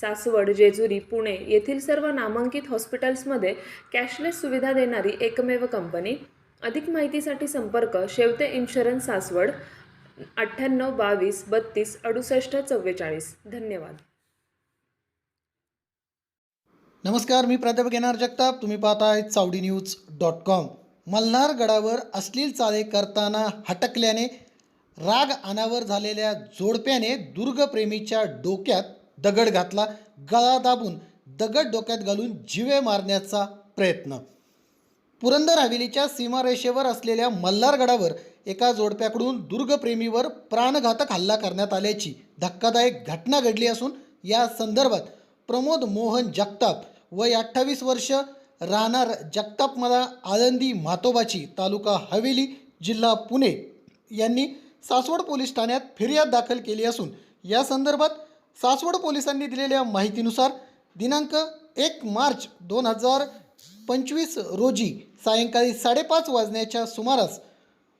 सासवड जेजुरी पुणे येथील सर्व नामांकित हॉस्पिटल्समध्ये कॅशलेस सुविधा देणारी एकमेव कंपनी. अधिक माहितीसाठी संपर्क शेवते इन्शुरन्स सासवड अठ्ठ्याण्णव बावीस बत्तीस अडुसष्ट चव्वेचाळीस. धन्यवाद. नमस्कार मी प्राध्यापक येणार जगताप. तुम्ही पाहताय Chawdi news dot com. Malhar गडावर अश्लील चाले करताना हटकल्याने राग अनावर झालेल्या जोडप्याने दुर्गप्रेमीच्या डोक्यात दगड घातला गळा दाबून दगड डोक्यात घालून जिवे मारण्याचा प्रयत्न. पुरंदर हवेलीच्या सीमारेषेवर असलेल्या मल्हारगडावर एका जोडप्याकडून दुर्गप्रेमीवर प्राणघातक हल्ला करण्यात आल्याची धक्कादायक घटना घडली असून या संदर्भात प्रमोद मोहन जगताप वय अठ्ठावीस वर्ष राहणार जगतापमला आळंदी म्हातोबाची तालुका हवेली जिल्हा पुणे यांनी सासवड पोलीस ठाण्यात फिर्याद दाखल केली असून या संदर्भात सासवड पोलिसांनी दिलेल्या माहितीनुसार दिनांक एक मार्च दोन हजार पंचवीस रोजी सायंकाळी साडेपाच वाजण्याच्या सुमारास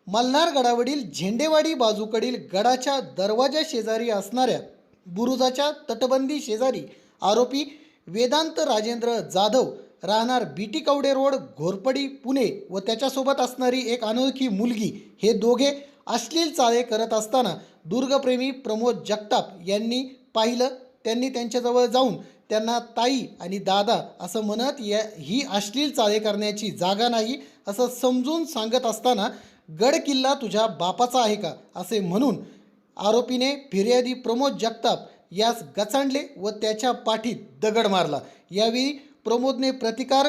मल्हार गडावरील झेंडेवाडी बाजूकडील गडाच्या दरवाजा शेजारी असणाऱ्या बुरुजाच्या तटबंदी शेजारी आरोपी वेदांत राजेंद्र जाधव राहणार बीटी कवडे रोड घोरपडी पुणे व त्याच्यासोबत असणारी एक अनोळखी मुलगी हे दोघे अश्लील चाळे करत असताना दुर्गप्रेमी प्रमोद जगताप यांनी पाहिलं त्यांनी त्यांच्याजवळ जाऊन त्यांना ताई आणि दादा असं म्हणत या ही अश्लील चाळे करण्याची जागा नाही असं समजून सांगत असताना गड किल्ला तुझ्या बापाचा आहे का? असे म्हणून आरोपीने फिर्यादी प्रमोद जगताप यास गचांडले व त्याच्या पाठीत दगड मारला. यावेळी प्रमोदने प्रतिकार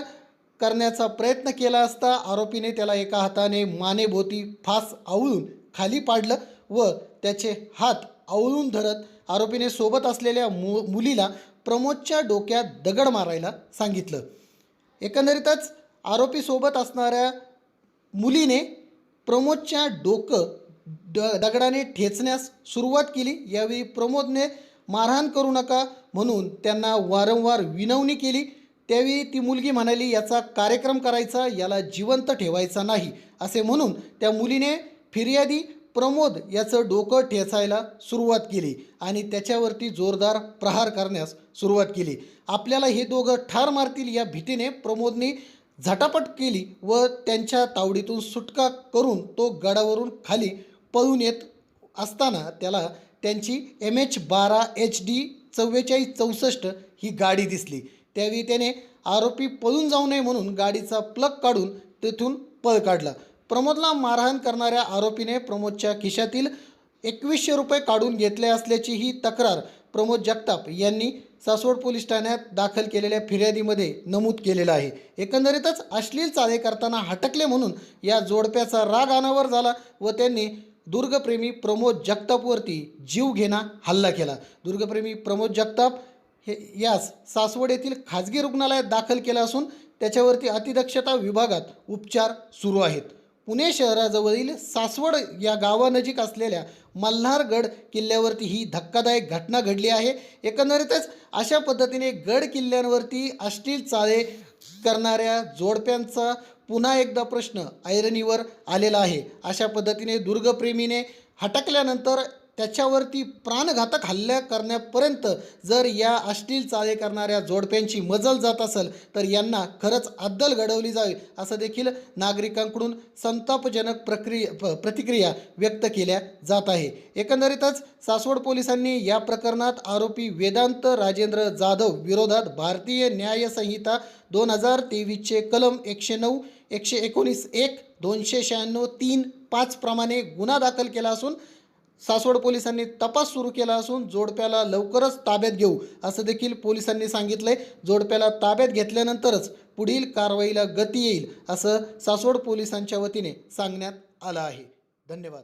करण्याचा प्रयत्न केला असता आरोपीने त्याला एका हाताने मानेभोवती फास आवळून खाली पाडलं व त्याचे हात आवळून धरत आरोपीने सोबत असलेल्या मु मुलीला प्रमोदच्या डोक्यात दगड मारायला सांगितलं. एकंदरीतच आरोपीसोबत असणाऱ्या मुलीने प्रमोदच्या डोकं ड दगडाने ठेचण्यास सुरुवात केली. यावेळी प्रमोदने मारहाण करू नका म्हणून त्यांना वारंवार विनवणी केली. त्यावेळी ती मुलगी म्हणाली याचा कार्यक्रम करायचा याला जिवंत ठेवायचा नाही असे म्हणून त्या मुलीने फिर्यादी प्रमोद याचं डोकं ठेचायला सुरुवात केली आणि त्याच्यावरती जोरदार प्रहार करण्यास सुरुवात केली. आपल्याला हे दोघं ठार मारतील या भीतीने प्रमोदने झटापट केली व त्यांच्या तावडीतून सुटका करून तो गडावरून खाली पळून येत असताना त्याला त्यांची एम एच बारा एच डी चव्वेचाळीस चौसष्ट ही गाडी दिसली. त्यावेळी त्याने आरोपी पळून जाऊ नये म्हणून गाडीचा प्लग काढून तेथून पळ काढला. प्रमोदला मारहाण करणाऱ्या आरोपीने प्रमोदच्या खिशातील एकवीसशे रुपये काढून घेतले असल्याची ही तक्रार प्रमोद जगताप यांनी सासवड पोलीस ठाण्यात दाखल केलेल्या फिर्यादीमध्ये नमूद केलेलं आहे. एकंदरीतच अश्लील चाळे करताना हटकले म्हणून या जोडप्याचा राग अनावर झाला व त्यांनी दुर्गप्रेमी प्रमोद जगतापवरती जीव घेणा हल्ला केला. दुर्गप्रेमी प्रमोद जगताप हे यास सासवड येथील खाजगी रुग्णालयात दाखल केला असून त्याच्यावरती अतिदक्षता विभागात उपचार सुरू आहेत. पुणे शहराजवळील सासवड या गावानजीक असलेल्या मल्हारगड किल्ल्यावरती ही धक्कादायक घटना घडली आहे. एकंदरीतच अशा पद्धतीने गड किल्ल्यांवरती अश्लील चाळे करणाऱ्या जोडप्यांचा पुन्हा एकदा प्रश्न ऐरणीवर आलेला आहे. अशा पद्धतीने दुर्गप्रेमीने हटकल्यानंतर त्याच्यावरती प्राणघातक हल्ला करण्यापर्यंत जर या अश्लील चाळे करणाऱ्या जोडप्यांची मजल जात असेल तर यांना खरंच अद्दल घडवली जावी असं देखील नागरिकांकडून संतापजनक प्रक्रिया प प्रतिक्रिया व्यक्त केल्या जात आहे. एकंदरीतच सासवड पोलिसांनी या प्रकरणात आरोपी वेदांत राजेंद्र जाधव विरोधात भारतीय न्याय संहिता दोन हजार तेवीसचे कलम एकशे नऊ एकशे एकोणीस एक दोनशे शहाण्णव तीन पाचप्रमाणे गुन्हा दाखल केला असून सासवड पोलिसांनी तपास सुरू केला असून जोडप्याला लवकरच ताब्यात घेऊ असं देखील पोलिसांनी सांगितलंय. जोडप्याला ताब्यात घेतल्यानंतरच पुढील कारवाईला गती येईल असं सासवड पोलिसांच्या वतीने सांगण्यात आलं आहे. धन्यवाद.